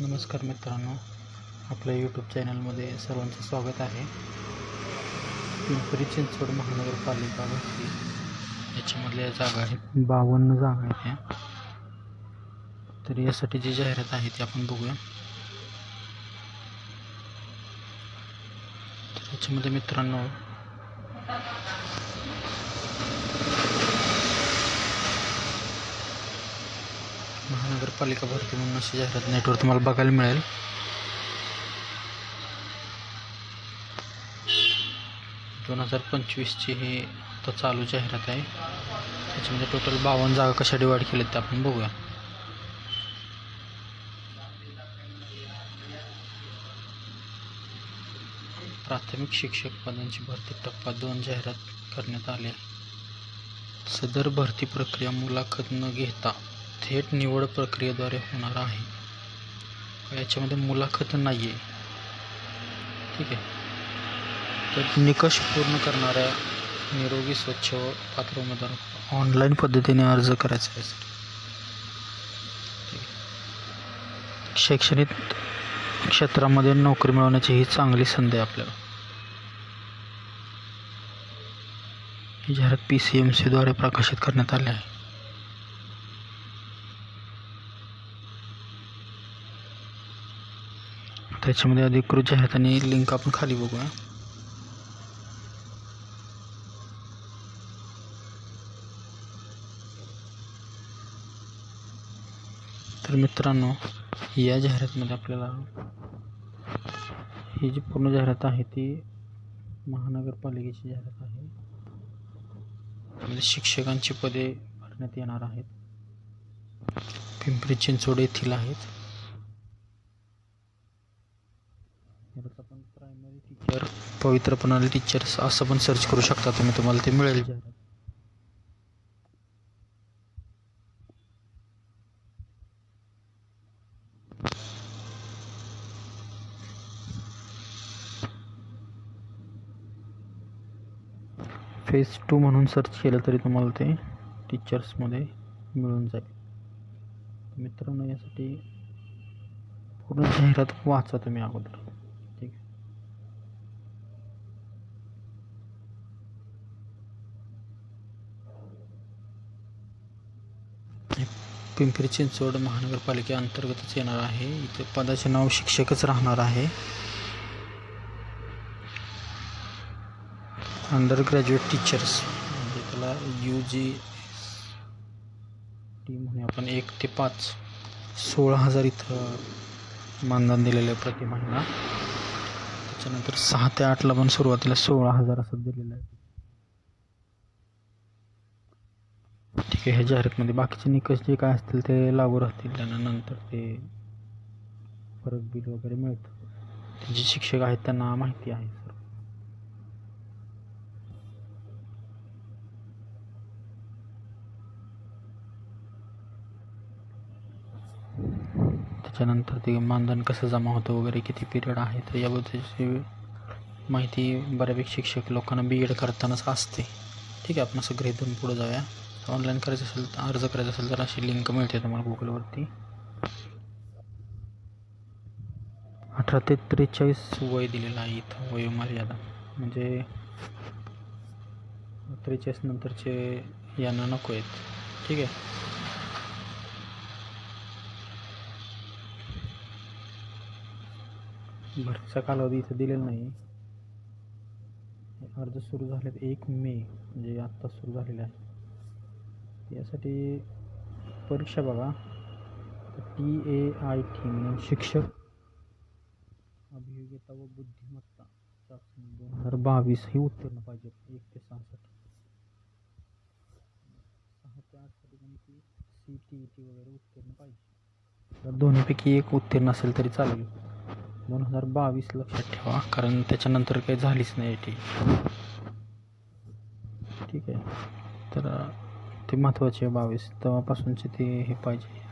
नमस्कार मित्रांनो आपल्या यूट्यूब चॅनलमध्ये सर्वांचं स्वागत आहे. पिंपरी चिंचवड महानगरपालिका भरती याच्यामधल्या जागा आहेत. बावन्न जागा आहेत ह्या तर यासाठी जी जाहिरात आहे ती आपण बघूया. तर याच्यामध्ये मित्रांनो पालिका भरती म्हणून अशी जाहिरात नेटवर तुम्हाला बघायला मिळेल. दोन हजार पंचवीसची ही आता चालू जाहिरात आहे. त्याच्यामध्ये टोटल बावन्न जागा कशा डिवाईड केल्या ते आपण बघूया. प्राथमिक शिक्षक पदांची भरती टप्पा दोन जाहिरात करण्यात आली सदर भरती प्रक्रिया मुलाखत न घेता थेट निवड प्रक्रियेद्वारे होणार आहे. याच्यामध्ये मुलाखत नाही आहे ठीक आहे? तर निकष पूर्ण करणाऱ्या निरोगी स्वच्छ व पात्र उमेदवार ऑनलाईन पद्धतीने अर्ज करायचा आहे. सर शैक्षणिक क्षेत्रामध्ये नोकरी मिळवण्याची ही चांगली संधी आहे आपल्याला. ही जाहिरात पी सी एम सीद्वारे प्रकाशित करण्यात आली आहे. त्याच्यामध्ये अधिकृत जाहिरात आणि लिंक आपण खाली बघूया. तर मित्रांनो, या जाहिरातीमध्ये आपल्याला ही जी पूर्ण जाहिरात आहे ती महानगरपालिकेची जाहिरात त्यामध्ये शिक्षकांची पदे आहेत. पिंपरी येथील आहेत. यात आपण प्रायमरी टीचर पवित्र प्रणाली टीचर्स असं पण सर्च करू शकता तुम्ही. तुम्हाला ते मिळेल. जाहिरात फेज टू म्हणून सर्च केलं तरी तुम्हाला ते टीचर्समध्ये मिळून जाईल. मित्रांनो यासाठी पूर्ण जाहिरात वाचा तुम्ही अगोदर ठीक आहे हे पिंपरी चिंचवड महानगरपालिकेअंतर्गतच येणार आहे. इथे पदाचे नाव शिक्षकच राहणार आहे. अंडर ग्रॅज्युएट टीचर्स म्हणजे त्याला यू जी टी म्हणून आपण एक ते पाच सोळा हजार इथं मानधन दिलेलं आहे प्रति महिना. त्याच्यानंतर सहा ते आठला पण सुरुवातीला सोळा हजार असं दिलेलं आहे. ठीक ह्या जाहिरातमध्ये बाकीचे निकष जे काय असतील ते लागू राहतील त्यांना नंतर ते फरक बिल वगैरे मिळतं. जे शिक्षक आहेत त्यांना माहिती आहे सर. त्याच्यानंतर ते मानधन कसं जमा होतं वगैरे किती पिरियड आहे तर याबद्दलची माहिती बऱ्यापैकी शिक्षक लोकांना बी एड करतानाच असते. ठीक आहे आपण असं गृहित धरून पुढे जाऊया. ऑनलाईन करायचं असेल तर अर्ज करायचा असेल तर अशी लिंक मिळते तुम्हाला गुगलवरती अठरा ते त्रेचाळीस वय दिलेलं आहे इथं वयोमर्यादा. म्हणजे त्रेचाळीस नंतरचे यांना नको आहेत. ठीक आहे? भरतीचा कालावधी इथं दिलेला नाही. अर्ज सुरू झालेत एक मे म्हणजे आत्ता सुरू झालेला आहे. यासाठी परीक्षा बघा. टी ए आय टी म्हणून शिक्षक अभियोग्यता व बुद्धिमत्ता चाचणी दोन हजार बावीस ही उत्तीर्ण पाहिजे एक ते सहासाठी सहा ते आठसाठी पण सी टी ई टी वगैरे उत्तीर्ण पाहिजे. तर दोन्हीपैकी एक उत्तीर्ण असेल तरी चालेल. दोन हजार बावीस लक्षात ठेवा कारण त्याच्यानंतर काही झालीच नाही टी ठीक आहे तर ते महत्त्वाचे बावीस. तेव्हापासूनचे ते हे पाहिजे.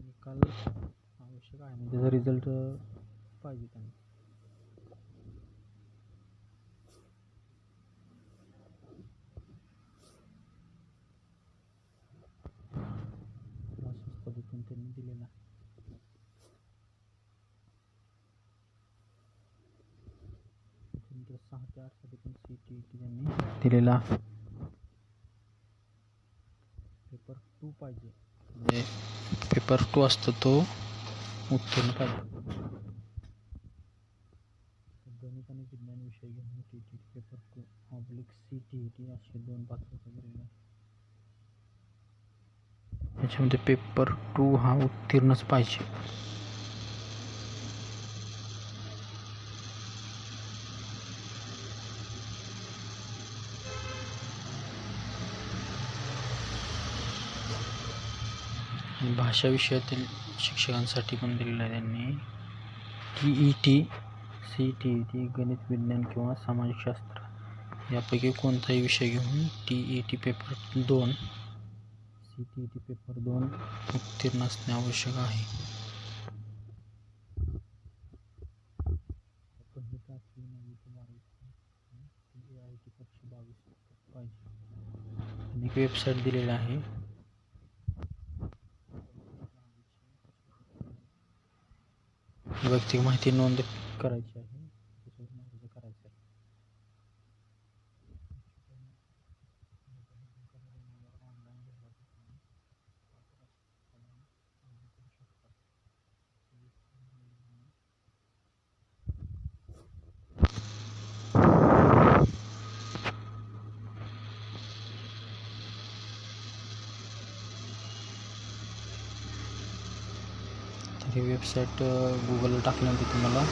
निकाल आवश्यक आहे. म्हणजे त्याचा रिझल्ट पाहिजे त्यांना. सहा ते त्यांनी दिलेला. पेपर टू पाहिजे. म्हणजे पेपर टू असतो तो उत्तीर्ण पाहिजे. गणित आणि विज्ञान विषय घेऊन T T paper two oblique C T E T असे दोन पात्रता दिलेले त्याच्यामध्ये पेपर टू हा उत्तीर्णच पाहिजे. भाषा विषयातील शिक्षकांसाठी पण दिलेलं आहे त्यांनी. T E T C T E T गणित विज्ञान किंवा सामाजिकशास्त्र यापैकी कोणताही विषय घेऊन टी ई टी पेपर दोन C T E T paper दोन उत्तीर्ण असणे आवश्यक आहे. अनेक वेबसाईट दिलेल्या आहे बारावी ए आय टी परीक्षा बावीस पाहिजे आणि एक वेबसाईट दिलेली आहे वैयक्तिक माहिती नोंद करायची आहे त्याच्यावर अर्ज करायचा आहे तर ही वेबसाईट गुगलला टाकल्यानंतर तुम्हाला?